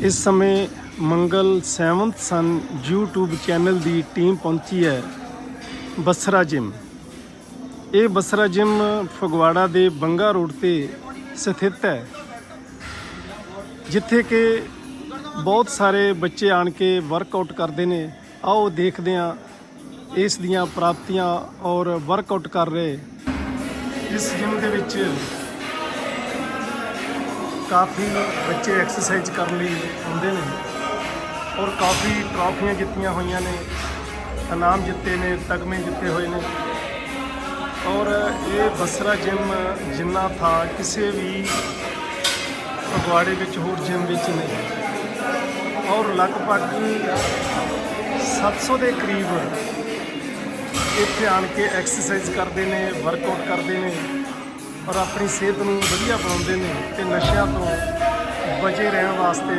ਇਸ ਸਮੇਂ Mangal seventh sun, YouTube channel ਦੀ team ਪਹੁੰਚੀ ਹੈ ਬਸਰਾ ਜਿਮ। ਇਹ ਬਸਰਾ ਜਿਮ ਫਗਵਾੜਾ ਦੇ ਬੰਗਾ ਰੋਡ ਤੇ ਸਥਿਤ ਹੈ, ਜਿੱਥੇ ਕਿ ਬਹੁਤ ਸਾਰੇ ਬੱਚੇ ਆਣ ਕੇ ਵਰਕਆਊਟ ਕਰਦੇ ਨੇ। ਆਓ ਦੇਖਦੇ ਹਾਂ ਇਸ ਦੀਆਂ ਪ੍ਰਾਪਤੀਆਂ ਔਰ ਵਰਕਆਊਟ ਕਰ ਰਹੇ। ਇਸ ਜਿਮ ਦੇ ਵਿੱਚ ਕਾਫੀ ਬੱਚੇ ਐਕਸਰਸਾਈਜ਼ ਕਰਨ ਲਈ ਆਉਂਦੇ ਨੇ ਔਰ ਕਾਫੀ ਟਰਾਫੀਆਂ ਜਿੱਤੀਆਂ ਹੋਈਆਂ ਨੇ, ਇਨਾਮ ਜਿੱਤੇ ਨੇ, ਤਗਮੇ ਜਿੱਤੇ ਹੋਏ ਨੇ। ਔਰ ਇਹ ਬਸਰਾ ਜਿਮ ਜਿੰਨਾ ਥਾ ਕਿਸੇ ਵੀ ਫਗਵਾੜੇ ਵਿੱਚ ਹੋਰ ਜਿਮ ਵਿੱਚ ਨਹੀਂ। ਔਰ ਲਗਭਗ 700 ਦੇ ਕਰੀਬ ਇੱਥੇ ਆਣ ਕੇ ਐਕਸਰਸਾਈਜ਼ ਕਰਦੇ ਨੇ ਵਰਕਆਊਟ ਕਰਦੇ ਨੇ। ਔਰ ਆਪਣੀ ਸਿਹਤ ਨੂੰ ਵਧੀਆ ਬਣਾਉਂਦੇ ਨੇ ਤੇ ਨਸ਼ਿਆਂ ਤੋਂ ਬਚੇ ਰਹਿਣ ਵਾਸਤੇ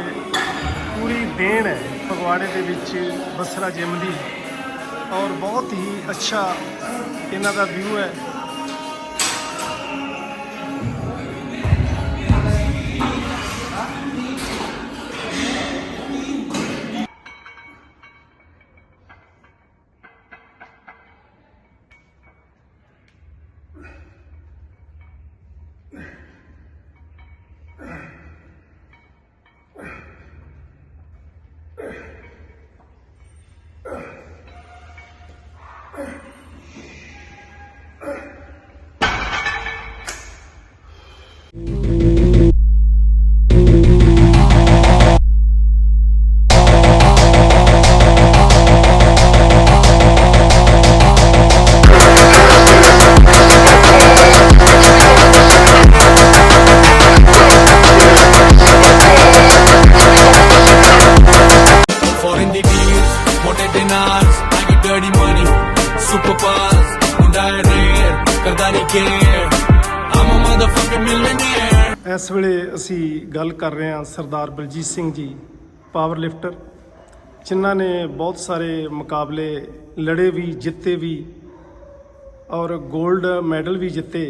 ਪੂਰੀ ਦੇਣ ਹੈ ਫਗਵਾੜੇ ਦੇ ਵਿੱਚ ਬਸਰਾ ਜਿਮ ਦੀ। ਔਰ ਬਹੁਤ ਹੀ ਅੱਛਾ ਇਹਨਾਂ ਦਾ ਵਿਊ ਹੈ। Dinars, I get dirty money, super buzz, ਹੁੰਦਾ ਹੈ rare, ਕਰਦਾ ਨਹੀਂ care, I'm a motherfucking millionaire. ਇਸ ਵੇਲੇ ਅਸੀਂ ਗੱਲ ਕਰ ਰਹੇ ਹਾਂ ਸਰਦਾਰ ਬਲਜੀਤ ਸਿੰਘ ਜੀ ਪਾਵਰ ਲਿਫਟਰ ਜਿਨ੍ਹਾਂ ਨੇ ਬਹੁਤ ਸਾਰੇ ਮੁਕਾਬਲੇ ਲੜੇ ਵੀ ਜਿੱਤੇ ਵੀ ਔਰ 골ਡ ਮੈਡਲ ਵੀ ਜਿੱਤੇ।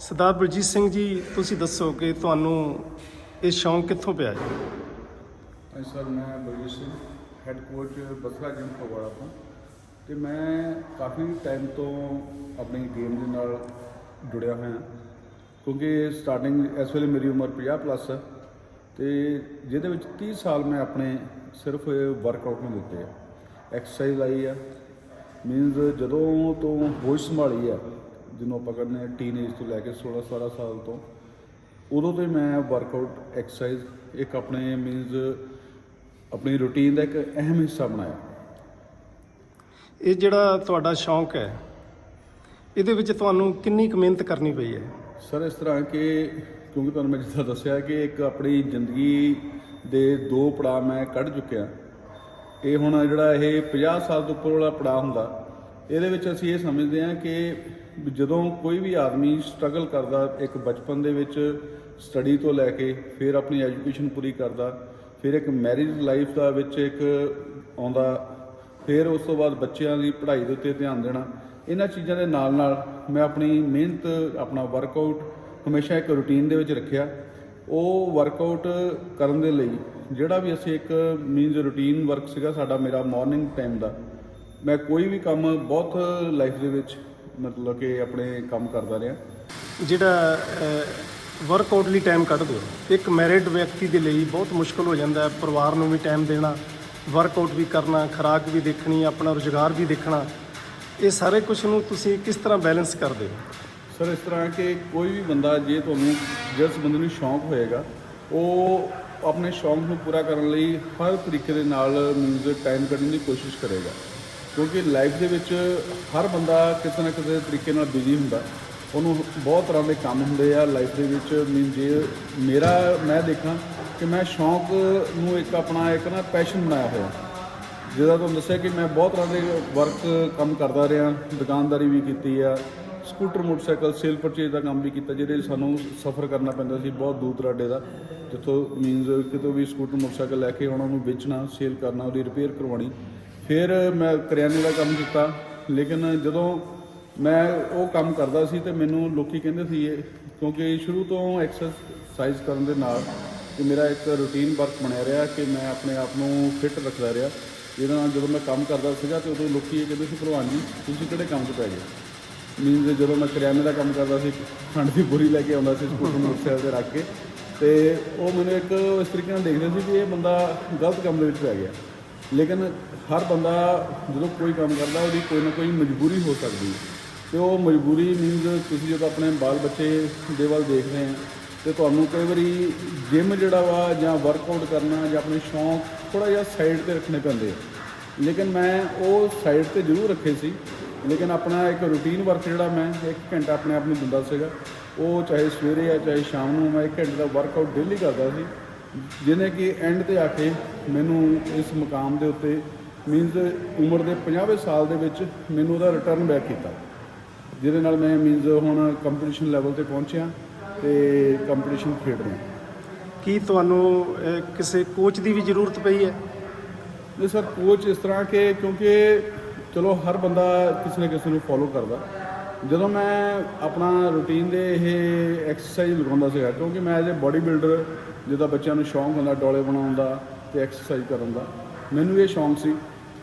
ਸਰਦਾਰ ਬਲਜੀਤ ਸਿੰਘ ਜੀ ਤੁਸੀਂ ਦੱਸੋ ਕਿ ਤੁਹਾਨੂੰ ਇਹ ਸ਼ੌਂਕ ਕਿੱਥੋਂ ਪਿਆ ਜੀ? ਹਾਂਜੀ ਸਰ ਮੈਂ Baljit Singh. Head coach Basra gym Phagwara ਤੋਂ ਤੇ ਮੈਂ ਕਾਫੀ ਟਾਈਮ ਤੋਂ ਆਪਣੀ ਗੇਮ ਦੇ ਨਾਲ ਜੁੜਿਆ ਹੋਇਆ ਕਿਉਂਕਿ ਸਟਾਰਟਿੰਗ ਇਸ ਵੇਲੇ ਮੇਰੀ ਉਮਰ 50 ਪਲੱਸ ਹੈ। ਤੇ ਜਿਹਦੇ ਵਿੱਚ 30 ਸਾਲ ਮੈਂ ਆਪਣੇ ਸਿਰਫ ਵਰਕਆਊਟ ਨੂੰ ਦਿੱਤੇ ਆ। ਐਕਸਰਸਾਈਜ਼ ਲਾਈ ਆ। ਮੀਨਸ ਜਦੋਂ ਤੋਂ ਹੋਸ਼ ਸੰਭਾਲੀ ਆ, ਜਿਹਨੂੰ ਆਪਾਂ ਕਹਿੰਦੇ ਆ ਟੀਨੇਜ ਤੋਂ ਲੈ ਕੇ 16 17 ਸਾਲ ਤੋਂ, ਉਦੋਂ ਤੋਂ ਮੈਂ ਵਰਕਆਊਟ ਐਕਸਰਸਾਈਜ਼ ਇੱਕ ਆਪਣੇ ਮੀਨਸ ਆਪਣੀ ਰੁਟੀਨ ਦਾ ਇੱਕ ਅਹਿਮ ਹਿੱਸਾ ਬਣਾਇਆ। ਇਹ ਜਿਹੜਾ ਤੁਹਾਡਾ ਸ਼ੌਂਕ ਹੈ ਇਹਦੇ ਵਿੱਚ ਤੁਹਾਨੂੰ ਕਿੰਨੀ ਕੁ ਮਿਹਨਤ ਕਰਨੀ ਪਈ ਹੈ? ਸਰ ਇਸ ਤਰ੍ਹਾਂ ਕਿ ਕਿਉਂਕਿ ਤੁਹਾਨੂੰ ਮੈਂ ਜਿੱਦਾਂ ਦੱਸਿਆ ਕਿ ਇੱਕ ਆਪਣੀ ਜ਼ਿੰਦਗੀ ਦੇ ਦੋ ਪੜਾਅ ਮੈਂ ਕੱਢ ਚੁੱਕਿਆ। ਇਹ ਹੁਣ ਜਿਹੜਾ ਇਹ 50 ਸਾਲ ਤੋਂ ਉੱਪਰ ਵਾਲਾ ਪੜਾਅ ਹੁੰਦਾ ਇਹਦੇ ਵਿੱਚ ਅਸੀਂ ਇਹ ਸਮਝਦੇ ਹਾਂ ਕਿ ਜਦੋਂ ਕੋਈ ਵੀ ਆਦਮੀ ਸਟਰਗਲ ਕਰਦਾ ਇੱਕ ਬਚਪਨ ਦੇ ਵਿੱਚ ਸਟੱਡੀ ਤੋਂ ਲੈ ਕੇ ਫਿਰ ਆਪਣੀ ਐਜੂਕੇਸ਼ਨ ਪੂਰੀ ਕਰਦਾ ਫਿਰ ਇੱਕ ਮੈਰਿਜ ਲਾਈਫ ਦਾ ਵਿੱਚ ਇੱਕ ਆਉਂਦਾ, ਫਿਰ ਉਸ ਤੋਂ ਬਾਅਦ ਬੱਚਿਆਂ ਦੀ ਪੜ੍ਹਾਈ ਦੇ ਉੱਤੇ ਧਿਆਨ ਦੇਣਾ, ਇਹਨਾਂ ਚੀਜ਼ਾਂ ਦੇ ਨਾਲ ਨਾਲ ਮੈਂ ਆਪਣੀ ਮਿਹਨਤ, ਆਪਣਾ ਵਰਕਆਊਟ ਹਮੇਸ਼ਾ ਇੱਕ ਰੁਟੀਨ ਦੇ ਵਿੱਚ ਰੱਖਿਆ। ਉਹ ਵਰਕਆਊਟ ਕਰਨ ਦੇ ਲਈ ਜਿਹੜਾ ਵੀ ਅਸੀਂ ਇੱਕ ਮੀਨਸ ਰੁਟੀਨ ਵਰਕ ਸੀਗਾ ਸਾਡਾ ਮੇਰਾ ਮਾਰਨਿੰਗ ਟਾਈਮ ਦਾ, ਮੈਂ ਕੋਈ ਵੀ ਕੰਮ ਬਹੁਤ ਲਾਈਫ ਦੇ ਵਿੱਚ ਮਤਲਬ ਕਿ ਆਪਣੇ ਕੰਮ ਕਰਦਾ ਰਿਹਾ। ਜਿਹੜਾ ਵਰਕਆਊਟ ਲਈ ਟਾਈਮ ਕੱਢ ਦਿਓ। ਇੱਕ ਮੈਰਿਡ ਵਿਅਕਤੀ ਦੇ ਲਈ ਬਹੁਤ ਮੁਸ਼ਕਲ ਹੋ ਜਾਂਦਾ ਹੈ ਪਰਿਵਾਰ ਨੂੰ ਵੀ ਟਾਈਮ ਦੇਣਾ ਵਰਕਆਊਟ ਵੀ ਕਰਨਾ, ਖੁਰਾਕ ਵੀ ਦੇਖਣੀ, ਆਪਣਾ ਰੁਜ਼ਗਾਰ ਵੀ ਦੇਖਣਾ। ਇਹ ਸਾਰੇ ਕੁਝ ਨੂੰ ਤੁਸੀਂ ਕਿਸ ਤਰ੍ਹਾਂ ਬੈਲੈਂਸ ਕਰਦੇ ਹੋ? ਸਰ, ਇਸ ਤਰ੍ਹਾਂ ਕਿ ਕੋਈ ਵੀ ਬੰਦਾ ਜੇ ਤੁਹਾਨੂੰ ਜਿਸ ਬੰਦੇ ਨੂੰ ਸ਼ੌਂਕ ਹੋਏਗਾ, ਉਹ ਆਪਣੇ ਸ਼ੌਂਕ ਨੂੰ ਪੂਰਾ ਕਰਨ ਲਈ ਹਰ ਤਰੀਕੇ ਦੇ ਨਾਲ ਮਿਊਜ਼ਿਕ ਟਾਈਮ ਕੱਢਣ ਦੀ ਕੋਸ਼ਿਸ਼ ਕਰੇਗਾ। ਕਿਉਂਕਿ ਲਾਈਫ ਦੇ ਵਿੱਚ ਹਰ ਬੰਦਾ ਕਿਸੇ ਨਾ ਕਿਸੇ ਤਰੀਕੇ ਨਾਲ ਬਿਜ਼ੀ ਹੁੰਦਾ। ਉਹਨੂੰ ਬਹੁਤ ਤਰ੍ਹਾਂ ਦੇ ਕੰਮ ਹੁੰਦੇ ਆ ਲਾਈਫ ਦੇ ਵਿੱਚ। ਮੀਨ ਜੇ ਮੇਰਾ, ਮੈਂ ਦੇਖਾਂ ਕਿ ਮੈਂ ਸ਼ੌਂਕ ਨੂੰ ਇੱਕ ਆਪਣਾ ਇੱਕ ਨਾ ਪੈਸ਼ਨ ਬਣਾਇਆ ਹੋਇਆ। ਜਿਹਦਾ ਤੁਹਾਨੂੰ ਦੱਸਿਆ ਕਿ ਮੈਂ ਬਹੁਤ ਤਰ੍ਹਾਂ ਦੇ ਵਰਕ ਕੰਮ ਕਰਦਾ ਰਿਹਾ, ਦੁਕਾਨਦਾਰੀ ਵੀ ਕੀਤੀ ਆ ਸਕੂਟਰ ਮੋਟਰਸਾਈਕਲ ਸੇਲ ਪਰਚੇਜ ਦਾ ਕੰਮ ਵੀ ਕੀਤਾ, ਜਿਹਦੇ ਸਾਨੂੰ ਸਫ਼ਰ ਕਰਨਾ ਪੈਂਦਾ ਸੀ ਬਹੁਤ ਦੂਰ ਦਰਾਡੇ ਦਾ। ਜਿੱਥੋਂ ਮੀਨਸ ਕਿਤੋਂ ਵੀ ਸਕੂਟਰ ਮੋਟਰਸਾਈਕਲ ਲੈ ਕੇ ਉਹਨਾਂ ਨੂੰ ਵੇਚਣਾ ਸੇਲ ਕਰਨਾ, ਉਹਦੀ ਰਿਪੇਅਰ ਕਰਵਾਉਣੀ। ਫਿਰ ਮੈਂ ਕਰਿਆਨੇ ਦਾ ਕੰਮ ਕੀਤਾ, ਲੇਕਿਨ ਜਦੋਂ ਮੈਂ ਉਹ ਕੰਮ ਕਰਦਾ ਸੀ ਤੇ ਮੈਨੂੰ ਲੋਕੀ ਕਹਿੰਦੇ ਸੀ ਇਹ, ਕਿਉਂਕਿ ਸ਼ੁਰੂ ਤੋਂ ਐਕਸਰਸਾਈਜ਼ ਕਰਨ ਦੇ ਨਾਲ ਕਿ ਮੇਰਾ ਇੱਕ ਰੂਟੀਨ ਵਰਕ ਬਣਿਆ ਰਿਹਾ ਕਿ ਮੈਂ ਆਪਣੇ ਆਪ ਨੂੰ ਫਿੱਟ ਰੱਖਦਾ ਰਿਹਾ। ਜਿਹਦੇ ਨਾਲ ਜਦੋਂ ਮੈਂ ਕੰਮ ਕਰਦਾ ਸੀਗਾ ਤੇ ਉਦੋਂ ਲੋਕੀ ਇਹ ਕਹਿੰਦੇ ਸੀ, ਭਲਵਾਨ ਜੀ, ਤੁਸੀਂ ਕਿਹੜੇ ਕੰਮ 'ਚ ਪੈ ਗਏ? ਮੀਨਸ ਜਦੋਂ ਮੈਂ ਕਰਿਆਨੇ ਦਾ ਕੰਮ ਕਰਦਾ ਸੀ ਖੰਡ ਦੀ ਬੋਰੀ ਲੈ ਕੇ ਆਉਂਦਾ ਸੀ ਸਕੂਟਰ ਮੋਟਰਸਾਈਕਲ ਤੇ ਰੱਖ ਕੇ। ਤੇ ਉਹ ਮੈਨੂੰ ਇੱਕ ਇਸ ਤਰੀਕੇ ਨਾਲ ਦੇਖਦੇ ਸੀ ਕਿ ਇਹ ਬੰਦਾ ਗਲਤ ਕੰਮ ਦੇ ਵਿੱਚ ਪੈ ਗਿਆ। ਲੇਕਿਨ ਹਰ ਬੰਦਾ ਜਦੋਂ ਕੋਈ ਕੰਮ ਕਰਦਾ, ਉਹਦੀ ਕੋਈ ਨਾ ਕੋਈ ਮਜਬੂਰੀ ਹੋ ਸਕਦੀ ਹੈ। ਤੇ ਉਹ ਮਜਬੂਰੀ ਮੀਨਸ ਤੁਸੀਂ ਜਦੋਂ ਆਪਣੇ ਬਾਲ ਬੱਚੇ ਦੇ ਵੱਲ ਦੇਖਦੇ ਆ ਤੇ ਤੁਹਾਨੂੰ ਕਈ ਵਾਰੀ ਜਿਮ ਜਿਹੜਾ ਵਾ ਜਾਂ ਵਰਕਆਊਟ ਕਰਨਾ ਜਾਂ ਆਪਣੇ ਸ਼ੌਂਕ ਥੋੜਾ ਜਿਹਾ ਸਾਈਡ ਤੇ ਰੱਖਣੇ ਪੈਂਦੇ ਆ। ਲੇਕਿਨ ਮੈਂ ਉਹ ਸਾਈਡ ਤੇ ਜ਼ਰੂਰ ਰੱਖੇ ਸੀ। ਲੇਕਿਨ ਆਪਣਾ ਇੱਕ ਰੂਟੀਨ ਵਰਕ ਜਿਹੜਾ ਮੈਂ ਇੱਕ ਘੰਟਾ ਆਪਣੇ ਆਪ ਨੂੰ ਦਿੰਦਾ ਸੀਗਾ, ਉਹ ਚਾਹੇ ਸਵੇਰੇ ਆ, ਚਾਹੇ ਸ਼ਾਮ ਨੂੰ ਮੈਂ ਇੱਕ ਘੰਟੇ ਦਾ ਵਰਕਆਊਟ ਡੇਲੀ ਕਰਦਾ ਸੀ, ਜਿਹਨੇ ਕਿ ਐਂਡ ਤੇ ਆ ਕੇ ਮੈਨੂੰ ਇਸ ਮੁਕਾਮ ਦੇ ਉੱਤੇ ਮੀਨਸ ਉਮਰ ਦੇ 50ਵੇਂ ਸਾਲ ਦੇ ਵਿੱਚ ਮੈਨੂੰ ਉਹਦਾ ਰਿਟਰਨ ਬੈਕ ਕੀਤਾ। ਜਿਹਦੇ ਨਾਲ ਮੈਂ ਮੀਨਸ ਹੁਣ ਕੰਪੀਟੀਸ਼ਨ ਲੈਵਲ ਤੇ ਪਹੁੰਚਿਆ ਤੇ ਕੰਪੀਟੀਸ਼ਨ ਖੇਡ ਰਿਹਾ। ਕੀ ਤੁਹਾਨੂੰ ਅਹ, ਕਿਸੇ ਕੋਚ ਦੀ ਵੀ ਜ਼ਰੂਰਤ ਪਈ ਹੈ? ਨਹੀਂ ਸਰ ਕੋਚ ਇਸ ਤਰ੍ਹਾਂ ਕਿ ਕਿਉਂਕਿ ਚਲੋ ਹਰ ਬੰਦਾ ਕਿਸੇ ਨਾ ਕਿਸੇ ਨੂੰ ਫੋਲੋ ਕਰਦਾ। ਜਦੋਂ ਮੈਂ ਆਪਣਾ ਰੂਟੀਨ ਦੇ ਇਹ ਐਕਸਰਸਾਈਜ਼ ਲਗਾਉਂਦਾ ਸੀਗਾ ਕਿਉਂਕਿ ਮੈਂ ਐਜ਼ ਅ ਬੋਡੀ ਬਿਲਡਰ ਜਿਹਦਾ ਬੱਚਿਆਂ ਨੂੰ ਸ਼ੌਂਕ ਹੁੰਦਾ ਡੋਲੇ ਬਣਾਉਣ ਦਾ ਤੇ ਐਕਸਰਸਾਈਜ਼ ਕਰਨ ਦਾ ਮੈਨੂੰ ਇਹ ਸ਼ੌਂਕ ਸੀ।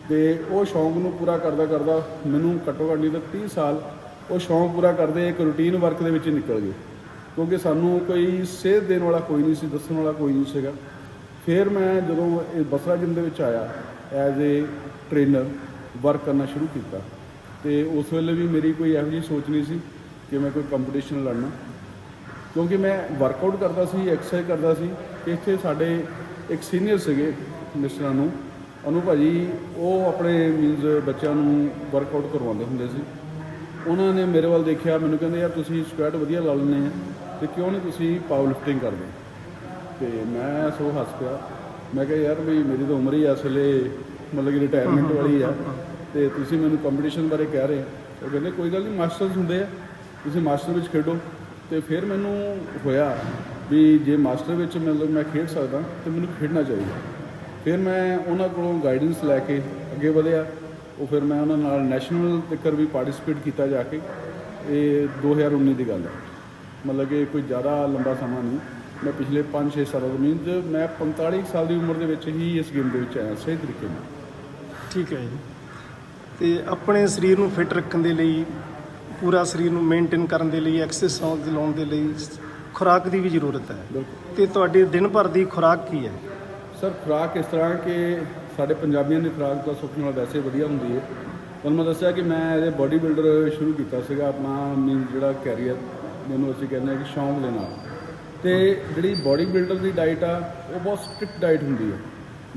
ਤੇ ਉਹ ਸ਼ੌਂਕ ਨੂੰ ਪੂਰਾ ਕਰਦਾ ਕਰਦਾ ਮੈਨੂੰ ਘੱਟੋ ਘੱਟ ਨਹੀਂ ਤਾਂ 30 ਸਾਲ ਉਹ ਸ਼ੌਂਕ ਪੂਰਾ ਕਰਦੇ, ਇੱਕ ਰੂਟੀਨ ਵਰਕ ਦੇ ਵਿੱਚ ਹੀ ਨਿਕਲ ਗਏ। ਕਿਉਂਕਿ ਸਾਨੂੰ ਕੋਈ ਸੇਧ ਦੇਣ ਵਾਲਾ ਕੋਈ ਨਹੀਂ ਸੀ, ਦੱਸਣ ਵਾਲਾ ਕੋਈ ਨਹੀਂ ਸੀਗਾ। ਫਿਰ ਮੈਂ ਜਦੋਂ ਇਹ ਬਸਰਾ ਜਿਮ ਦੇ ਵਿੱਚ ਆਇਆ ਐਜ਼ ਅ ਟ੍ਰੇਨਰ ਵਰਕ ਕਰਨਾ ਸ਼ੁਰੂ ਕੀਤਾ। ਤੇ ਉਸ ਵੇਲੇ ਵੀ ਮੇਰੀ ਕੋਈ ਇਹੋ ਜਿਹੀ ਸੋਚ ਨਹੀਂ ਸੀ ਕਿ ਮੈਂ ਕੋਈ ਕੰਪੀਟੀਸ਼ਨ ਲੜਨਾ। ਕਿਉਂਕਿ ਮੈਂ ਵਰਕਆਊਟ ਕਰਦਾ ਸੀ ਐਕਸਰਸਾਈਜ਼ ਕਰਦਾ ਸੀ, ਤੇ ਇੱਥੇ ਸਾਡੇ ਇੱਕ ਸੀਨੀਅਰ ਸੀਗੇ, ਮਿਸਟਰਾਂ ਨੂੰ। ਅਨੂ ਭਾਜੀ, ਉਹ ਆਪਣੇ ਮੀਨਸ ਬੱਚਿਆਂ ਨੂੰ ਵਰਕਆਊਟ ਕਰਵਾਉਂਦੇ ਹੁੰਦੇ ਸੀ। ਉਹਨਾਂ ਨੇ ਮੇਰੇ ਵੱਲ ਦੇਖਿਆ, ਮੈਨੂੰ ਕਹਿੰਦੇ, ਯਾਰ ਤੁਸੀਂ ਸਕੁਐਟ ਵਧੀਆ ਲਾ ਲੈਂਦੇ ਆ ਤੇ ਕਿਉਂ ਨਹੀਂ ਤੁਸੀਂ ਪਾਵਰ ਲਿਫਟਿੰਗ ਕਰਦੇ? ਤੇ ਮੈਂ ਸੋ ਹੱਸ ਪਿਆ। ਮੈਂ ਕਿਹਾ, ਯਾਰ ਵੀ ਮੇਰੀ ਤਾਂ ਉਮਰ ਹੀ ਇਸ ਵੇਲੇ ਮਤਲਬ ਕਿ ਰਿਟਾਇਰਮੈਂਟ ਵਾਲੀ ਆ ਤੇ ਤੁਸੀਂ ਮੈਨੂੰ ਕੰਪੀਟੀਸ਼ਨ ਬਾਰੇ ਕਹਿ ਰਹੇ ਉਹ ਕਹਿੰਦੇ, ਕੋਈ ਗੱਲ ਨਹੀਂ ਮਾਸਟਰਸ ਹੁੰਦੇ ਆ। ਤੁਸੀਂ ਮਾਸਟਰ ਵਿੱਚ ਖੇਡੋ। ਤੇ ਫਿਰ ਮੈਨੂੰ ਹੋਇਆ ਵੀ ਜੇ ਮਾਸਟਰ ਵਿੱਚ ਮਤਲਬ ਮੈਂ ਖੇਡ ਸਕਦਾ ਤੇ ਮੈਨੂੰ ਖੇਡਣਾ ਚਾਹੀਦਾ। ਫਿਰ ਮੈਂ ਉਹਨਾਂ ਕੋਲੋਂ ਗਾਈਡੈਂਸ ਲੈ ਕੇ ਅੱਗੇ ਵਧਿਆ। ਉਹ ਫਿਰ ਮੈਂ ਉਹਨਾਂ ਨਾਲ ਨੈਸ਼ਨਲ ਤੱਕ ਵੀ ਪਾਰਟਿਸਿਪੇਟ ਕੀਤਾ ਜਾ ਕੇ। ਇਹ 2019 ਦੀ ਗੱਲ ਹੈ। ਮਤਲਬ ਕਿ ਕੋਈ ਜ਼ਿਆਦਾ ਲੰਬਾ ਸਮਾਂ ਨਹੀਂ। ਮੈਂ ਪਿਛਲੇ 5-6 ਸਾਲਾਂ ਤੋਂ ਮੀਨਸ ਮੈਂ 45 ਸਾਲ ਦੀ ਉਮਰ ਦੇ ਵਿੱਚ ਹੀ ਇਸ ਗੇਮ ਦੇ ਵਿੱਚ ਆਇਆ ਸਹੀ ਤਰੀਕੇ ਨਾਲ। ਠੀਕ ਹੈ ਜੀ। ਤੇ ਆਪਣੇ ਸਰੀਰ ਨੂੰ ਫਿੱਟ ਰੱਖਣ ਦੇ ਲਈ ਪੂਰਾ ਸਰੀਰ ਨੂੰ ਮੇਨਟੇਨ ਕਰਨ ਦੇ ਲਈ ਐਕਸਰਸਾਈਜ਼ ਲਾਉਣ ਦੇ ਲਈ ਖੁਰਾਕ ਦੀ ਵੀ ਜ਼ਰੂਰਤ ਹੈ। ਤੇ ਤੁਹਾਡੀ ਦਿਨ ਭਰ ਦੀ ਖੁਰਾਕ ਕੀ ਹੈ? ਸਰ ਖੁਰਾਕ ਇਸ ਤਰ੍ਹਾਂ ਕਿ ਸਾਡੇ ਪੰਜਾਬੀਆਂ ਦੀ ਖੁਰਾਕ ਤਾਂ ਸੁੱਖ ਨਾਲ ਵੈਸੇ ਵਧੀਆ ਹੁੰਦੀ ਹੈ। ਤੁਹਾਨੂੰ ਮੈਂ ਦੱਸਿਆ ਕਿ ਮੈਂ ਐਜ਼ ਬੋਡੀ ਬਿਲਡਰ ਸ਼ੁਰੂ ਕੀਤਾ ਸੀਗਾ ਆਪਣਾ ਮੀਨ ਜਿਹੜਾ ਕੈਰੀਅਰ ਜਿਹਨੂੰ ਅਸੀਂ ਕਹਿੰਦੇ ਕਿ ਸ਼ੌਂਕ ਦੇ ਨਾਲ। ਤੇ ਜਿਹੜੀ ਬੋਡੀ ਬਿਲਡਰ ਦੀ ਡਾਈਟ ਆ ਉਹ ਬਹੁਤ ਸਟ੍ਰਿਕਟ ਡਾਈਟ ਹੁੰਦੀ ਹੈ।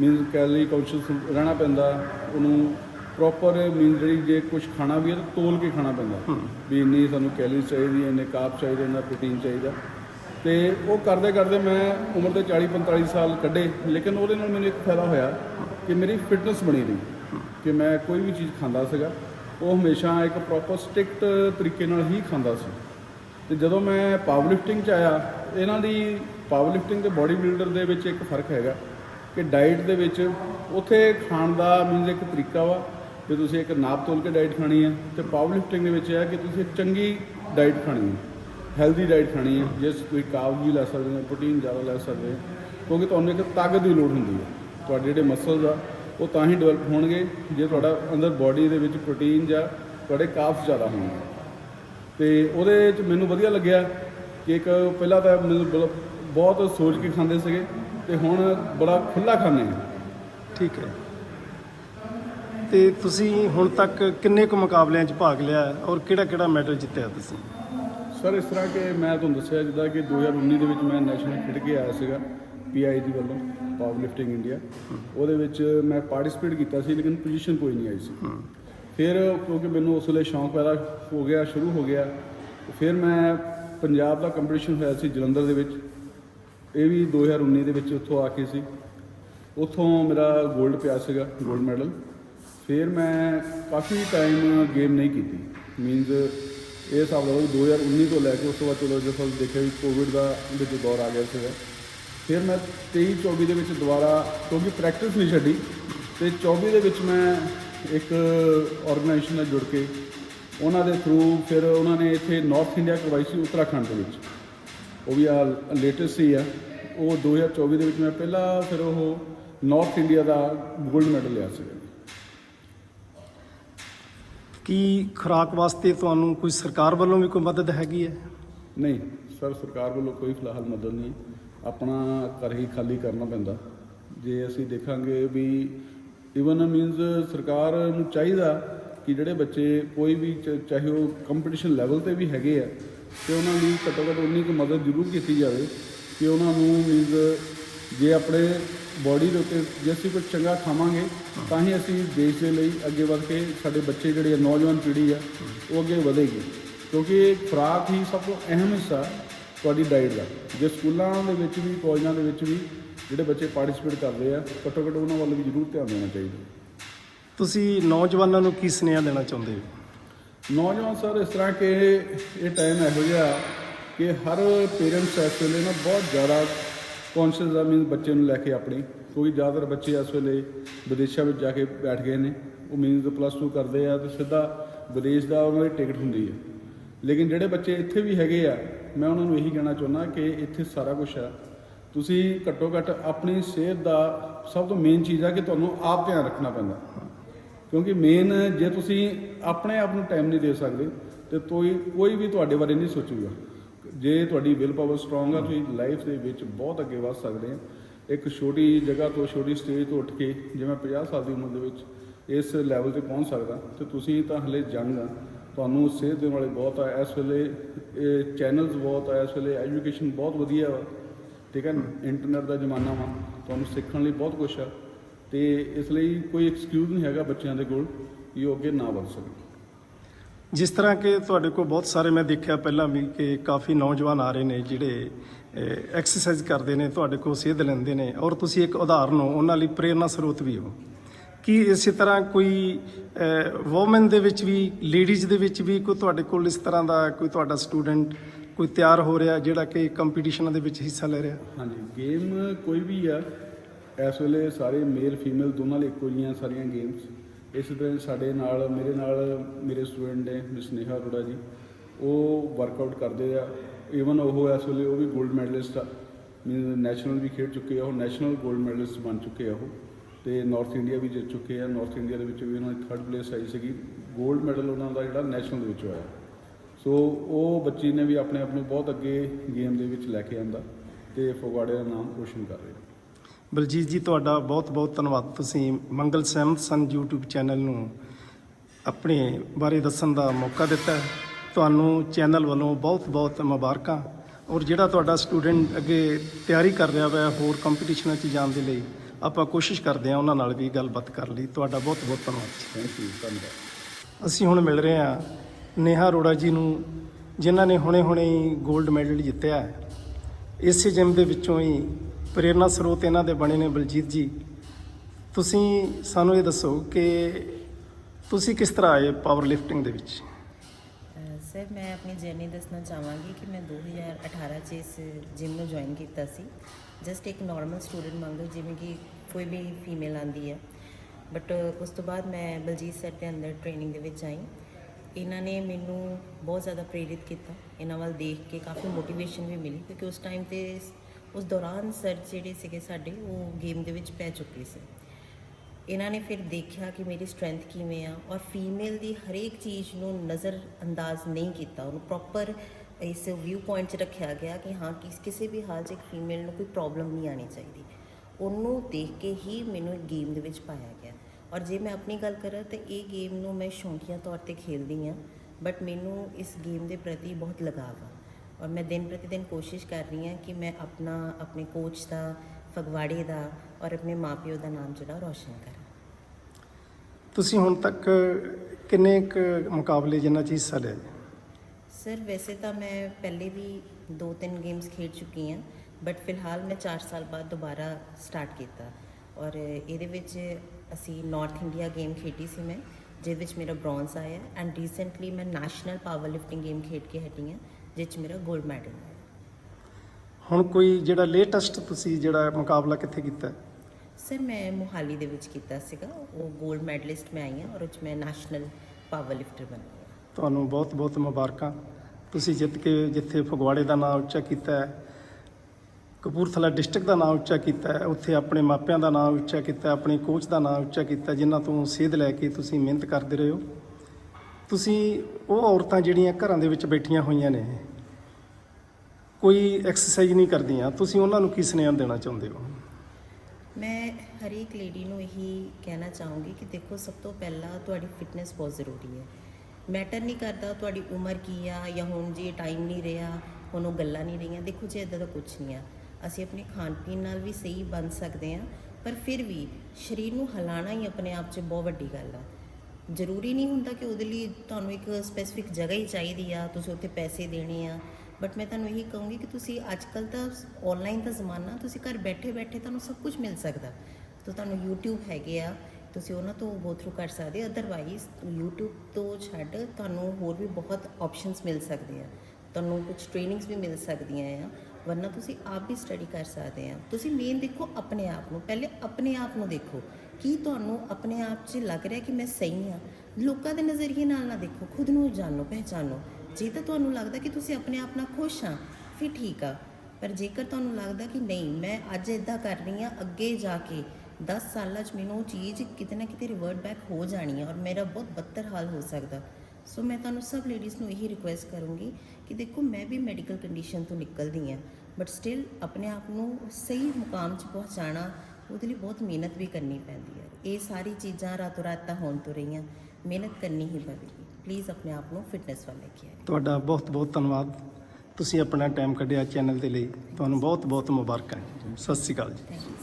ਮੀਨਸ ਕੈਲਰੀ ਕੌਨਸ਼ੀਅਸ ਰਹਿਣਾ ਪੈਂਦਾ ਉਹਨੂੰ ਪ੍ਰੋਪਰ ਮੀਨ ਜਿਹੜੀ ਜੇ ਕੁਝ ਖਾਣਾ ਵੀ ਹੈ ਤਾਂ ਤੋਲ ਕੇ ਖਾਣਾ ਪੈਂਦਾ। ਵੀ ਇੰਨੀ ਸਾਨੂੰ ਕੈਲਰੀ ਚਾਹੀਦੀ ਹੈ ਇੰਨੇ ਕਾਰਬ ਚਾਹੀਦੇ ਇੰਨਾ ਪ੍ਰੋਟੀਨ ਚਾਹੀਦਾ। ਤੇ ਉਹ ਕਰਦੇ ਕਰਦੇ ਮੈਂ ਉਮਰ ਦੇ 40 45 ਸਾਲ ਕੱਢੇ ਲੇਕਿਨ ਉਹਦੇ ਨਾਲ ਮੈਨੂੰ ਇੱਕ ਫਾਇਦਾ ਹੋਇਆ। ਕਿ ਮੇਰੀ ਫਿਟਨੈਸ ਬਣੀ ਰਹੀ, ਕਿ ਮੈਂ ਕੋਈ ਵੀ ਚੀਜ਼ ਖਾਂਦਾ ਸੀਗਾ, ਉਹ ਹਮੇਸ਼ਾ ਇੱਕ ਪ੍ਰੋਪਰ ਸਟ੍ਰਿਕਟ ਤਰੀਕੇ ਨਾਲ ਹੀ ਖਾਂਦਾ ਸੀ। ਤੇ ਜਦੋਂ ਮੈਂ ਪਾਵਰ ਲਿਫਟਿੰਗ 'ਚ ਆਇਆ, ਇਹਨਾਂ ਦੀ ਪਾਵਰ ਲਿਫਟਿੰਗ ਤੇ ਬਾਡੀ ਬਿਲਡਰ ਦੇ ਵਿੱਚ ਇੱਕ ਫ਼ਰਕ ਹੈਗਾ ਕਿ ਡਾਈਟ ਦੇ ਵਿੱਚ ਉੱਥੇ ਖਾਣ ਦਾ ਮੀਨਸ ਇੱਕ ਤਰੀਕਾ ਵਾ ਕਿ ਤੁਸੀਂ ਇੱਕ ਨਾਪ ਤੋਲ ਕੇ ਡਾਈਟ ਖਾਣੀ ਹੈ ਤੇ ਪਾਵਰ ਲਿਫਟਿੰਗ ਦੇ ਵਿੱਚ ਇਹ ਹੈ ਕਿ ਤੁਸੀਂ ਚੰਗੀ ਡਾਈਟ ਖਾਣੀ ਹੈ ਹੈਲਦੀ ਡਾਈਟ ਖਾਣੀ ਹੈ, ਜਿਸ ਤੁਸੀਂ ਕਾਰਬ ਵੀ ਲੈ ਸਕਦੇ ਹੋ ਪ੍ਰੋਟੀਨ ਜ਼ਿਆਦਾ ਲੈ ਸਕਦੇ ਹੋ, ਕਿਉਂਕਿ ਤੁਹਾਨੂੰ ਇੱਕ ਤਾਕਤ ਦੀ ਲੋੜ ਹੁੰਦੀ ਹੈ। ਤੁਹਾਡੇ ਜਿਹੜੇ ਮਸਲਸ ਆ ਉਹ ਤਾਂ ਹੀ ਡਿਵੈਲਪ ਹੋਣਗੇ ਜੇ ਤੁਹਾਡਾ ਅੰਦਰ ਬਾਡੀ ਦੇ ਵਿੱਚ ਪ੍ਰੋਟੀਨ ਜਾਂ ਤੁਹਾਡੇ ਕਾਰਬਸ ਜ਼ਿਆਦਾ ਹੋਣਗੇ। ਤੇ ਉਹਦੇ 'ਚ ਮੈਨੂੰ ਵਧੀਆ ਲੱਗਿਆ ਕਿ ਇੱਕ ਪਹਿਲਾਂ ਤਾਂ ਮੈਨੂੰ ਬਹੁਤ ਸੋਚ ਕੇ ਖਾਂਦੇ ਸੀਗੇ ਤੇ ਹੁਣ ਬੜਾ ਖੁੱਲਾ ਖਾਂਦੇ ਹਾਂ ਠੀਕ ਹੈ। ਤੇ ਤੁਸੀਂ ਹੁਣ ਤੱਕ ਕਿੰਨੇ ਕੁ ਮੁਕਾਬਲਿਆਂ 'ਚ ਭਾਗ ਲਿਆ ਔਰ ਕਿਹੜਾ ਕਿਹੜਾ ਮੈਡਲ ਜਿੱਤਿਆ ਤੁਸੀਂ? ਸਰ ਇਸ ਤਰ੍ਹਾਂ ਕਿ ਮੈਂ ਤੁਹਾਨੂੰ ਦੱਸਿਆ ਜਿੱਦਾਂ ਕਿ 2019 ਦੇ ਵਿੱਚ ਮੈਂ ਨੈਸ਼ਨਲ ਖੇਡ ਕੇ ਆਇਆ ਸੀਗਾ। ਪੀਆਈ ਦੀ ਵੱਲੋਂ ਪਾਵਰ ਲਿਫਟਿੰਗ ਇੰਡੀਆ ਉਹਦੇ ਵਿੱਚ ਮੈਂ ਪਾਰਟਿਸਿਪੇਟ ਕੀਤਾ ਸੀ ਲੇਕਿਨ ਪੋਜੀਸ਼ਨ ਕੋਈ ਨਹੀਂ ਆਈ ਸੀ। ਫਿਰ ਕਿਉਂਕਿ ਮੈਨੂੰ ਉਸ ਵੇਲੇ ਸ਼ੌਂਕ ਪੈਦਾ ਹੋ ਗਿਆ ਸ਼ੁਰੂ ਹੋ ਗਿਆ। ਫਿਰ ਮੈਂ ਪੰਜਾਬ ਦਾ ਕੰਪੀਟੀਸ਼ਨ ਹੋਇਆ ਸੀ ਜਲੰਧਰ ਦੇ ਵਿੱਚ। ਇਹ ਵੀ 2019 ਦੇ ਵਿੱਚ ਉੱਥੋਂ ਆ ਕੇ ਸੀ। ਉੱਥੋਂ ਮੇਰਾ 골ਡ ਪਿਆ ਸੀਗਾ 골ਡ ਮੈਡਲ ਫਿਰ ਮੈਂ ਕਾਫੀ ਟਾਈਮ ਗੇਮ ਨਹੀਂ ਕੀਤੀ। ਮੀਨਸ ਇਹ ਹਿਸਾਬ ਲਓ 2019 ਤੋਂ ਲੈ ਕੇ ਉਸ ਤੋਂ ਬਾਅਦ ਚਲੋ ਜਦੋਂ ਦੇਖਿਆ ਵੀ ਕੋਵਿਡ ਦਾ ਵਿੱਚ ਦੌਰ ਆ ਗਿਆ ਸੀਗਾ। ਫਿਰ ਮੈਂ 23 24 ਦੇ ਵਿੱਚ ਦੁਬਾਰਾ ਕਿਉਂਕਿ ਪ੍ਰੈਕਟਿਸ ਨਹੀਂ ਛੱਡੀ ਤੇ 24 ਦੇ ਵਿੱਚ ਮੈਂ ਇੱਕ ਆਰਗੇਨਾਈਜੇਸ਼ਨ ਨਾਲ ਜੁੜ ਕੇ ਉਹਨਾਂ ਦੇ ਥਰੂ ਫਿਰ ਉਹਨਾਂ ਨੇ ਇੱਥੇ ਨਾਰਥ ਇੰਡੀਆ ਕਰਵਾਈ ਸੀ ਉੱਤਰਾਖੰਡ ਦੇ ਵਿੱਚ। ਉਹ ਵੀ ਆ ਲੇਟੈਸਟ ਹੀ ਆ। ਉਹ 2024 ਦੇ ਵਿੱਚ ਮੈਂ ਪਹਿਲਾ ਫਿਰ ਉਹ ਨਾਰਥ ਇੰਡੀਆ ਦਾ 골ਡ ਮੈਡਲ ਲਿਆ ਸੀ। ਕੀ ਖੁਰਾਕ ਵਾਸਤੇ ਤੁਹਾਨੂੰ ਕੋਈ ਸਰਕਾਰ ਵੱਲੋਂ ਵੀ ਕੋਈ ਮਦਦ ਹੈਗੀ ਹੈ? ਨਹੀਂ ਸਰ ਸਰਕਾਰ ਵੱਲੋਂ ਕੋਈ ਫਿਲਹਾਲ ਮਦਦ ਨਹੀਂ। ਆਪਣਾ ਘਰ ਹੀ ਖਾਲੀ ਕਰਨਾ ਪੈਂਦਾ। ਜੇ ਅਸੀਂ ਦੇਖਾਂਗੇ ਵੀ ਇਵਨ ਮੀਨਸ ਸਰਕਾਰ ਨੂੰ ਚਾਹੀਦਾ ਕਿ ਜਿਹੜੇ ਬੱਚੇ ਕੋਈ ਵੀ ਚਾਹੇ ਉਹ ਕੰਪੀਟੀਸ਼ਨ ਲੈਵਲ ਤੇ ਵੀ ਹੈਗੇ ਆ, ਤੇ ਉਹਨਾਂ ਲਈ ਘੱਟੋ ਘੱਟ ਉਨੀ ਕੁ ਮਦਦ ਜ਼ਰੂਰ ਕੀਤੀ ਜਾਵੇ ਕਿ ਉਹਨਾਂ ਨੂੰ ਮੀਨਸ ਜੇ ਆਪਣੇ ਬਾਡੀ ਦੇ ਉੱਤੇ ਜੇ ਅਸੀਂ ਕੁਝ ਚੰਗਾ ਖਾਵਾਂਗੇ, ਤਾਂ ਹੀ ਅਸੀਂ ਦੇਸ਼ ਦੇ ਲਈ ਅੱਗੇ ਵਧ ਕੇ ਸਾਡੇ ਬੱਚੇ ਜਿਹੜੇ ਆ, ਨੌਜਵਾਨ ਪੀੜ੍ਹੀ ਆ, ਉਹ ਅੱਗੇ ਵਧੇਗੀ। ਕਿਉਂਕਿ ਖੁਰਾਕ ਹੀ ਸਭ ਤੋਂ ਅਹਿਮ ਹਿੱਸਾ ਤੁਹਾਡੀ ਡਾਈਟ ਦਾ। ਜੇ ਸਕੂਲਾਂ ਦੇ ਵਿੱਚ ਵੀ ਕਾਲਜਾਂ ਦੇ ਵਿੱਚ ਵੀ ਜਿਹੜੇ ਬੱਚੇ ਪਾਰਟਿਸਿਪੇਟ ਕਰਦੇ ਆ ਘੱਟੋ ਘੱਟ ਉਹਨਾਂ ਵੱਲ ਵੀ ਜ਼ਰੂਰ ਧਿਆਨ ਦੇਣਾ ਚਾਹੀਦਾ। ਤੁਸੀਂ ਨੌਜਵਾਨਾਂ ਨੂੰ ਕੀ ਸੁਨੇਹਾ ਦੇਣਾ ਚਾਹੁੰਦੇ ਹੋ? ਨੌਜਵਾਨ ਸਰ ਇਸ ਤਰ੍ਹਾਂ ਕਿ ਇਹ ਟਾਈਮ ਇਹੋ ਜਿਹਾ ਕਿ ਹਰ ਪੇਰੈਂਟਸ ਇਸ ਵੇਲੇ ਨਾ ਬਹੁਤ ਜ਼ਿਆਦਾ ਕੌਨਸ਼ੀਅਸ ਆ ਮੀਨਸ ਬੱਚੇ ਨੂੰ ਲੈ ਕੇ ਆਪਣੀ। ਕਿਉਂਕਿ ਜ਼ਿਆਦਾਤਰ ਬੱਚੇ ਇਸ ਵੇਲੇ ਵਿਦੇਸ਼ਾਂ ਵਿੱਚ ਜਾ ਕੇ ਬੈਠ ਗਏ ਨੇ। ਉਹ ਮੀਨਸ ਪਲੱਸ 2 ਕਰਦੇ ਆ ਤੇ ਸਿੱਧਾ ਵਿਦੇਸ਼ ਦਾ ਉਹਨਾਂ ਦੀ ਟਿਕਟ ਹੁੰਦੀ ਹੈ ਲੇਕਿਨ ਜਿਹੜੇ ਬੱਚੇ ਇੱਥੇ ਵੀ ਹੈਗੇ ਆ ਮੈਂ ਉਹਨਾਂ ਨੂੰ ਇਹੀ ਕਹਿਣਾ ਚਾਹੁੰਦਾ ਕਿ ਇੱਥੇ ਸਾਰਾ ਕੁਝ ਆ ਤੁਸੀਂ ਘੱਟੋ ਘੱਟ ਆਪਣੀ ਸਿਹਤ ਦਾ ਸਭ ਤੋਂ ਮੇਨ ਚੀਜ਼ ਆ ਕਿ ਤੁਹਾਨੂੰ ਆਪ ਧਿਆਨ ਰੱਖਣਾ ਪੈਂਦਾ। ਕਿਉਂਕਿ ਮੇਨ ਜੇ ਤੁਸੀਂ ਆਪਣੇ ਆਪ ਨੂੰ ਟਾਈਮ ਨਹੀਂ ਦੇ ਸਕਦੇ, ਤੇ ਕੋਈ ਕੋਈ ਵੀ ਤੁਹਾਡੇ ਬਾਰੇ ਨਹੀਂ ਸੋਚੂਗਾ। ਜੇ ਤੁਹਾਡੀ ਵਿਲ ਪਾਵਰ ਸਟਰੋਂਗ ਆ, ਤੁਸੀਂ ਲਾਈਫ ਦੇ ਵਿੱਚ ਬਹੁਤ ਅੱਗੇ ਵਧ ਸਕਦੇ ਆ। ਇੱਕ ਛੋਟੀ ਜਗ੍ਹਾ ਤੋਂ ਛੋਟੀ ਸਟੇਜ ਤੋਂ ਉੱਠ ਕੇ, ਜਿਵੇਂ 50 ਸਾਲ ਦੀ ਉਮਰ ਦੇ ਵਿੱਚ ਇਸ ਲੈਵਲ ਤੇ ਪਹੁੰਚ ਸਕਦਾ, ਤੇ ਤੁਸੀਂ ਤਾਂ ਹਲੇ ਜੰਗ ਆ। ਤੁਹਾਨੂੰ ਸਿਹਤ ਦੇਣ ਵਾਲੇ ਬਹੁਤ ਆ, ਇਸ ਵੇਲੇ ਇਹ ਚੈਨਲਸ ਬਹੁਤ ਆ, ਇਸ ਵੇਲੇ ਐਜੂਕੇਸ਼ਨ ਬਹੁਤ ਵਧੀਆ ਵਾ, ਠੀਕ ਹੈ ਇੰਟਰਨੈਟ ਦਾ ਜ਼ਮਾਨਾ ਵਾ, ਤੁਹਾਨੂੰ ਸਿੱਖਣ ਲਈ ਬਹੁਤ ਕੁਝ ਆ, ਤੇ ਇਸ ਲਈ ਕੋਈ ਐਕਸਕਿਊਜ਼ ਨਹੀਂ ਹੈਗਾ ਬੱਚਿਆਂ ਦੇ ਕੋਲ ਕਿ ਉਹ ਅੱਗੇ ਨਾ ਵੱਧ ਸਕਣ। ਜਿਸ ਤਰ੍ਹਾਂ ਕਿ ਤੁਹਾਡੇ ਕੋਲ ਬਹੁਤ ਸਾਰੇ ਮੈਂ ਦੇਖਿਆ ਪਹਿਲਾਂ ਵੀ ਕਿ ਕਾਫੀ ਨੌਜਵਾਨ ਆ ਰਹੇ ਨੇ ਜਿਹੜੇ ਐਕਸਰਸਾਈਜ਼ ਕਰਦੇ ਨੇ, ਤੁਹਾਡੇ ਕੋਲ ਸੇਧ ਲੈਂਦੇ ਨੇ ਔਰ ਤੁਸੀਂ ਇੱਕ ਉਦਾਹਰਨ ਹੋ, ਉਹਨਾਂ ਲਈ ਪ੍ਰੇਰਨਾ ਸਰੋਤ ਵੀ ਹੋ। ਕੀ ਇਸੇ ਤਰ੍ਹਾਂ ਕੋਈ ਔਮਨ ਦੇ ਵਿੱਚ ਵੀ ਲੇਡੀਜ਼ ਦੇ ਵਿੱਚ ਵੀ ਕੋਈ ਤੁਹਾਡੇ ਕੋਲ ਇਸ ਤਰ੍ਹਾਂ ਦਾ ਕੋਈ ਤੁਹਾਡਾ ਸਟੂਡੈਂਟ ਕੋਈ ਤਿਆਰ ਹੋ ਰਿਹਾ ਜਿਹੜਾ ਕਿ ਕੰਪੀਟੀਸ਼ਨਾਂ ਦੇ ਵਿੱਚ ਹਿੱਸਾ ਲੈ ਰਿਹਾ? ਹਾਂਜੀ ਗੇਮ ਕੋਈ ਵੀ ਆ, ਇਸ ਵੇਲੇ ਸਾਰੇ ਮੇਲ ਫੀਮੇਲ ਦੋਨਾਂ ਲਈ ਇੱਕੋ ਜਿਹੀਆਂ ਸਾਰੀਆਂ ਗੇਮਸ ਇਸ ਤਰ੍ਹਾਂ ਸਾਡੇ ਨਾਲ, ਮੇਰੇ ਨਾਲ ਮੇਰੇ ਸਟੂਡੈਂਟ ਨੇ, ਮਿਸ ਨੇਹਾ ਅਰੋੜਾ ਜੀ, ਉਹ ਵਰਕਆਊਟ ਕਰਦੇ ਆ। ਈਵਨ ਉਹ ਇਸ ਵੇਲੇ ਉਹ ਵੀ 골ਡ ਮੈਡਲਿਸਟ ਆ। ਮੀਨ ਨੈਸ਼ਨਲ ਵੀ ਖੇਡ ਚੁੱਕੇ ਆ, ਉਹ ਨੈਸ਼ਨਲ 골ਡ ਮੈਡਲਿਸਟ ਬਣ ਚੁੱਕੇ ਆ ਉਹ। ਤੇ ਨਾਰਥ ਇੰਡੀਆ ਵੀ ਜਿੱਤ ਚੁੱਕੇ ਆ। ਨਾਰਥ ਇੰਡੀਆ ਦੇ ਵਿੱਚ ਵੀ ਉਹਨਾਂ ਦੀ ਥਰਡ ਪਲੇਸ ਆਈ ਸੀਗੀ। 골ਡ ਮੈਡਲ ਉਹਨਾਂ ਦਾ ਜਿਹੜਾ ਨੈਸ਼ਨਲ ਦੇ ਵਿੱਚ ਆਇਆ। ਸੋ ਉਹ ਬੱਚੀ ਨੇ ਵੀ ਆਪਣੇ ਆਪ ਨੂੰ ਬਹੁਤ ਅੱਗੇ ਗੇਮ ਦੇ ਵਿੱਚ ਲੈ ਕੇ ਆਂਦਾ ਤੇ ਫਗਵਾੜੇ ਦਾ ਨਾਮ ਰੋਸ਼ਨ ਕਰ ਰਿਹਾ। ਬਲਜੀਤ ਜੀ, ਤੁਹਾਡਾ ਬਹੁਤ-ਬਹੁਤ ਧੰਨਵਾਦ। ਤੁਸੀਂ ਮੰਗਲ ਸਹਿਮਤ ਸਨ YouTube ਚੈਨਲ ਨੂੰ ਆਪਣੇ ਬਾਰੇ ਦੱਸਣ ਦਾ ਮੌਕਾ ਦਿੱਤਾ। ਤੁਹਾਨੂੰ ਚੈਨਲ ਵੱਲੋਂ ਬਹੁਤ-ਬਹੁਤ ਮੁਬਾਰਕਾਂ। ਔਰ ਜਿਹੜਾ ਤੁਹਾਡਾ ਸਟੂਡੈਂਟ ਅੱਗੇ ਤਿਆਰੀ ਕਰ ਰਿਹਾ ਵਾ ਹੋਰ ਕੰਪੀਟੀਸ਼ਨਾਂ 'ਚ ਜਾਣ ਦੇ ਲਈ ਆਪਾਂ ਕੋਸ਼ਿਸ਼ ਕਰਦੇ ਹਾਂ ਉਹਨਾਂ ਨਾਲ ਵੀ ਗੱਲਬਾਤ ਕਰ ਲਈ। ਤੁਹਾਡਾ ਬਹੁਤ-ਬਹੁਤ ਧੰਨਵਾਦ। ਥੈਂਕ ਯੂ ਧੰਨਵਾਦ। ਅਸੀਂ ਹੁਣ ਮਿਲ ਰਹੇ ਹਾਂ ਨੇਹਾ ਅਰੋੜਾ ਜੀ ਨੂੰ ਜਿਨ੍ਹਾਂ ਨੇ ਹੁਣੇ-ਹੁਣੇ ਹੀ 골ਡ ਮੈਡਲ ਜਿੱਤਿਆ ਹੈ। ਇਸੇ ਜਿਮ ਦੇ ਵਿੱਚੋਂ ਹੀ ਪ੍ਰੇਰਨਾ ਸਰੋਤ ਇਹਨਾਂ ਦੇ ਬਣੇ ਨੇ ਬਲਜੀਤ ਜੀ। ਤੁਸੀਂ ਸਾਨੂੰ ਇਹ ਦੱਸੋ ਕਿ ਤੁਸੀਂ ਕਿਸ ਤਰ੍ਹਾਂ ਆਏ ਪਾਵਰ ਲਿਫਟਿੰਗ ਦੇ ਵਿੱਚ? ਸਰ ਮੈਂ ਆਪਣੀ ਜਰਨੀ ਦੱਸਣਾ ਚਾਹਾਂਗੀ ਕਿ ਮੈਂ 2018 ਚ ਇਸ ਜਿਮ ਨੂੰ ਜੁਆਇਨ ਕੀਤਾ ਸੀ। ਜਸਟ ਇੱਕ ਨਾਰਮਲ ਸਟੂਡੈਂਟ ਵਾਂਗੂ ਜਿਵੇਂ ਕਿ ਕੋਈ ਵੀ ਫੀਮੇਲ ਆਂਦੀ ਹੈ। ਬਟ ਉਸ ਤੋਂ ਬਾਅਦ ਮੈਂ ਬਲਜੀਤ ਸਰ ਦੇ ਅੰਦਰ ਟ੍ਰੇਨਿੰਗ ਦੇ ਵਿੱਚ ਆਈ। ਇਹਨਾਂ ਨੇ ਮੈਨੂੰ ਬਹੁਤ ਜ਼ਿਆਦਾ ਪ੍ਰੇਰਿਤ ਕੀਤਾ। ਇਹਨਾਂ ਵੱਲ ਦੇਖ ਕੇ ਕਾਫੀ ਮੋਟੀਵੇਸ਼ਨ ਵੀ ਮਿਲੀ, ਕਿਉਂਕਿ ਉਸ ਟਾਈਮ ਤੇ ਉਸ ਦੌਰਾਨ ਸਰ ਜਿਹੜੇ ਸੀਗੇ ਸਾਡੇ, ਉਹ ਗੇਮ ਦੇ ਵਿੱਚ ਪੈ ਚੁੱਕੇ ਸੀ। ਇਹਨਾਂ ਨੇ ਫਿਰ ਦੇਖਿਆ ਕਿ ਮੇਰੀ ਸਟਰੈਂਥ ਕਿਵੇਂ ਆ ਔਰ ਫੀਮੇਲ ਦੀ ਹਰੇਕ ਚੀਜ਼ ਨੂੰ ਨਜ਼ਰ ਅੰਦਾਜ਼ ਨਹੀਂ ਕੀਤਾ। ਉਹਨੂੰ ਪ੍ਰੋਪਰ ਇਸ ਵਿਊ ਪੁਆਇੰਟ 'ਚ ਰੱਖਿਆ ਗਿਆ ਕਿ ਹਾਂ ਕਿਸ ਕਿਸੇ ਵੀ ਹਾਲ 'ਚ ਇੱਕ ਫੀਮੇਲ ਨੂੰ ਕੋਈ ਪ੍ਰੋਬਲਮ ਨਹੀਂ ਆਣੀ ਚਾਹੀਦੀ। ਉਹਨੂੰ ਦੇਖ ਕੇ ਹੀ ਮੈਨੂੰ ਗੇਮ ਦੇ ਵਿੱਚ ਪਾਇਆ ਗਿਆ। ਔਰ ਜੇ ਮੈਂ ਆਪਣੀ ਗੱਲ ਕਰਾਂ ਤਾਂ ਇਹ ਗੇਮ ਨੂੰ ਮੈਂ ਸ਼ੌਂਕੀਆ ਤੌਰ ਤੇ ਖੇਡਦੀ ਆ ਬਟ ਮੈਨੂੰ ਇਸ ਗੇਮ ਦੇ ਪ੍ਰਤੀ ਬਹੁਤ ਲਗਾਵ ਆ। ਔਰ ਮੈਂ ਦਿਨ ਪ੍ਰਤੀ ਦਿਨ ਕੋਸ਼ਿਸ਼ ਕਰ ਰਹੀ ਹਾਂ ਕਿ ਮੈਂ ਆਪਣਾ, ਆਪਣੇ ਕੋਚ ਦਾ, ਫਗਵਾੜੇ ਦਾ ਔਰ ਆਪਣੇ ਮਾਪਿਓ ਦਾ ਨਾਮ ਜਿਹੜਾ ਰੌਸ਼ਨ ਕਰਾਂ। ਤੁਸੀਂ ਹੁਣ ਤੱਕ ਕਿੰਨੇ ਕੁ ਮੁਕਾਬਲੇ ਜਿਨ੍ਹਾਂ 'ਚ ਹਿੱਸਾ ਲਿਆ ਸਰ ਵੈਸੇ ਤਾਂ ਮੈਂ ਪਹਿਲੇ ਵੀ ਦੋ ਤਿੰਨ ਗੇਮਸ ਖੇਡ ਚੁੱਕੀ ਹਾਂ ਬਟ ਫਿਲਹਾਲ ਮੈਂ 4 ਸਾਲ ਬਾਅਦ ਦੁਬਾਰਾ ਸਟਾਰਟ ਕੀਤਾ ਔਰ ਇਹਦੇ ਵਿੱਚ ਅਸੀਂ ਨਾਰਥ ਇੰਡੀਆ ਗੇਮ ਖੇਡੀ ਸੀ ਮੈਂ ਜਿਹਦੇ ਵਿੱਚ ਮੇਰਾ ਬ੍ਰੌਂਜ਼ ਆਇਆ ਐਂਡ ਰੀਸੈਂਟਲੀ ਮੈਂ ਨੈਸ਼ਨਲ ਪਾਵਰ ਲਿਫਟਿੰਗ ਗੇਮ ਖੇਡ ਕੇ ਹਟੀ ਹਾਂ ਜਿਸ 'ਚ ਮੇਰਾ 골ਡ ਮੈਡਲ ਆਇਆ ਹੁਣ ਕੋਈ ਜਿਹੜਾ ਲੇਟੈਸਟ ਤੁਸੀਂ ਜਿਹੜਾ ਮੁਕਾਬਲਾ ਕਿੱਥੇ ਕੀਤਾ? ਸਰ ਮੈਂ ਮੋਹਾਲੀ ਦੇ ਵਿੱਚ ਕੀਤਾ ਸੀਗਾ ਉਹ 골ਡ ਮੈਡਲਿਸਟ ਮੈਂ ਆਈ ਹਾਂ ਔਰ ਉਹ 'ਚ ਮੈਂ ਨੈਸ਼ਨਲ ਪਾਵਰ ਲਿਫਟਰ ਬਣੀ ਤੁਹਾਨੂੰ ਬਹੁਤ-ਬਹੁਤ ਮੁਬਾਰਕਾਂ। ਤੁਸੀਂ ਜਿੱਤ ਕੇ ਜਿੱਥੇ ਫਗਵਾੜੇ ਦਾ ਨਾਮ ਉੱਚਾ ਕੀਤਾ ਹੈ, ਕਪੂਰਥਲਾ ਡਿਸਟ੍ਰਿਕਟ ਦਾ ਨਾਮ ਉੱਚਾ ਕੀਤਾ ਹੈ, ਉੱਥੇ ਆਪਣੇ ਮਾਪਿਆਂ ਦਾ ਨਾਮ ਉੱਚਾ ਕੀਤਾ ਆਪਣੇ ਕੋਚ ਦਾ ਨਾਮ ਉੱਚਾ ਕੀਤਾ ਜਿਨ੍ਹਾਂ ਤੋਂ ਸੇਧ ਲੈ ਕੇ ਤੁਸੀਂ ਮਿਹਨਤ ਕਰਦੇ ਰਹੇ ਹੋ। ਤੁਸੀਂ ਉਹ ਔਰਤਾਂ ਜਿਹੜੀਆਂ ਘਰਾਂ ਦੇ ਵਿੱਚ ਬੈਠੀਆਂ ਹੋਈਆਂ ਨੇ, ਕੋਈ ਐਕਸਰਸਾਈਜ਼ ਨਹੀਂ ਕਰਦੀਆਂ। ਤੁਸੀਂ ਉਹਨਾਂ ਨੂੰ ਕੀ ਸੁਨੇਹਾ ਦੇਣਾ ਚਾਹੁੰਦੇ ਹੋ? ਮੈਂ ਹਰੇਕ ਲੇਡੀ ਨੂੰ ਇਹੀ ਕਹਿਣਾ ਚਾਹੂੰਗੀ ਕਿ ਦੇਖੋ, ਸਭ ਤੋਂ ਪਹਿਲਾਂ ਤੁਹਾਡੀ ਫਿਟਨੈਸ ਬਹੁਤ ਜ਼ਰੂਰੀ ਹੈ। ਮੈਟਰ ਨਹੀਂ ਕਰਦਾ ਤੁਹਾਡੀ ਉਮਰ ਕੀ ਆ ਜਾਂ ਹੁਣ ਜੀ ਟਾਈਮ ਨਹੀਂ ਰਿਹਾ, ਹੁਣ ਉਹ ਗੱਲਾਂ ਨਹੀਂ ਰਹੀਆਂ, ਦੇਖੋ ਜੀ ਇਦਾਂ ਦਾ ਕੁਝ ਨਹੀਂ ਆ। ਅਸੀਂ ਆਪਣੇ ਖਾਣ ਪੀਣ ਨਾਲ ਵੀ ਸਹੀ ਬਣ ਸਕਦੇ ਆ ਪਰ ਫਿਰ ਵੀ ਸਰੀਰ ਨੂੰ ਹਿਲਾਣਾ ਹੀ ਆਪਣੇ ਆਪ 'ਚ ਬਹੁਤ ਵੱਡੀ ਗੱਲ ਆ। ਜ਼ਰੂਰੀ ਨਹੀਂ ਹੁੰਦਾ ਕਿ ਉਹਦੇ ਲਈ ਤੁਹਾਨੂੰ ਇੱਕ ਸਪੈਸੀਫਿਕ ਜਗ੍ਹਾ ਹੀ ਚਾਹੀਦੀ ਆ, ਤੁਸੀਂ ਉੱਥੇ ਪੈਸੇ ਦੇਣੇ ਆ। ਬਟ ਮੈਂ ਤੁਹਾਨੂੰ ਇਹੀ ਕਹੂੰਗੀ ਕਿ ਤੁਸੀਂ ਅੱਜ ਕੱਲ ਤਾਂ ਆਨਲਾਈਨ ਦਾ ਜ਼ਮਾਨਾ, ਤੁਸੀਂ ਘਰ ਬੈਠੇ ਬੈਠੇ ਤੁਹਾਨੂੰ ਸਭ ਕੁਝ ਮਿਲ ਸਕਦਾ। ਤਾਂ ਤੁਹਾਨੂੰ YouTube ਹੈਗੇ ਆ ਤੁਸੀਂ ਉਹਨਾਂ ਤੋਂ ਗੋ ਥਰੂ ਕਰ ਸਕਦੇ ਅਦਰਵਾਈਜ਼ YouTube ਤੋਂ ਛੱਡ ਤੁਹਾਨੂੰ ਹੋਰ ਵੀ ਬਹੁਤ ਆਪਸ਼ਨਸ ਮਿਲ ਸਕਦੇ ਆ। ਤੁਹਾਨੂੰ ਕੁਝ ਟ੍ਰੇਨਿੰਗਸ ਵੀ ਮਿਲ ਸਕਦੀਆਂ ਆ। ਵਰਨਾ ਤੁਸੀਂ ਆਪ ਵੀ ਸਟੱਡੀ ਕਰ ਸਕਦੇ ਆ। ਤੁਸੀਂ ਮੇਨ ਦੇਖੋ ਆਪਣੇ ਆਪ ਨੂੰ। ਪਹਿਲੇ ਆਪਣੇ ਆਪ ਨੂੰ ਦੇਖੋ। ਕੀ ਤੁਹਾਨੂੰ ਆਪਣੇ ਆਪ 'ਚ ਲੱਗ ਰਿਹਾ ਕਿ ਮੈਂ ਸਹੀ ਆ? ਲੋਕਾਂ ਦੇ ਨਜ਼ਰੀਏ ਨਾਲ ਨਾ ਦੇਖੋ। ਖੁਦ ਨੂੰ ਜਾਣੋ ਪਹਿਚਾਨੋ ਜੇ ਤਾਂ ਤੁਹਾਨੂੰ ਲੱਗਦਾ ਕਿ ਤੁਸੀਂ ਆਪਣੇ ਆਪ ਨਾਲ ਖੁਸ਼ ਆ, ਫਿਰ ਠੀਕ ਆ। ਪਰ ਜੇਕਰ ਤੁਹਾਨੂੰ ਲੱਗਦਾ ਕਿ ਨਹੀਂ, ਮੈਂ ਅੱਜ ਇਦਾਂ ਕਰ ਰਹੀ ਆ, ਅੱਗੇ ਜਾ ਕੇ 10 ਸਾਲਾਂ 'ਚ ਮੈਨੂੰ ਉਹ ਚੀਜ਼ ਕਿਤੇ ਨਾ ਕਿਤੇ ਰਿਵਰਟ ਬੈਕ ਹੋ ਜਾਣੀ ਆ ਔਰ ਮੇਰਾ ਬਹੁਤ ਬੱਤਰ ਹਾਲ ਹੋ ਸਕਦਾ। ਸੋ ਮੈਂ ਤੁਹਾਨੂੰ ਸਭ ਲੇਡੀਜ਼ ਨੂੰ ਇਹੀ ਰਿਕੁਐਸਟ ਕਰੂੰਗੀ ਕਿ ਦੇਖੋ ਮੈਂ ਵੀ ਮੈਡੀਕਲ ਕੰਡੀਸ਼ਨ ਤੋਂ ਨਿਕਲਦੀ ਆ ਬਟ ਸਟਿਲ ਆਪਣੇ ਆਪ ਨੂੰ ਸਹੀ ਮੁਕਾਮ 'ਚ ਪਹੁੰਚਾਣਾ ਉਹਦੇ ਲਈ ਬਹੁਤ ਮਿਹਨਤ ਵੀ ਕਰਨੀ ਪੈਂਦੀ ਹੈ। ਇਹ ਸਾਰੀ ਚੀਜ਼ਾਂ ਰਾਤੋਂ ਰਾਤ ਤਾਂ ਹੋਣ ਤੋਂ ਰਹੀਆਂ ਮਿਹਨਤ ਕਰਨੀ ਹੀ ਪਵੇਗੀ। ਪਲੀਜ਼ ਆਪਣੇ ਆਪ ਨੂੰ ਫਿਟਨੈਸ ਵੱਲ ਲੈ ਕੇ ਆਇਓ ਤੁਹਾਡਾ ਬਹੁਤ ਬਹੁਤ ਧੰਨਵਾਦ। ਤੁਸੀਂ ਆਪਣਾ ਟਾਈਮ ਕੱਢਿਆ ਚੈਨਲ ਦੇ ਲਈ। ਤੁਹਾਨੂੰ ਬਹੁਤ ਬਹੁਤ ਮੁਬਾਰਕਾਂ। ਸਤਿ ਸ਼੍ਰੀ ਅਕਾਲ ਜੀ। Thank you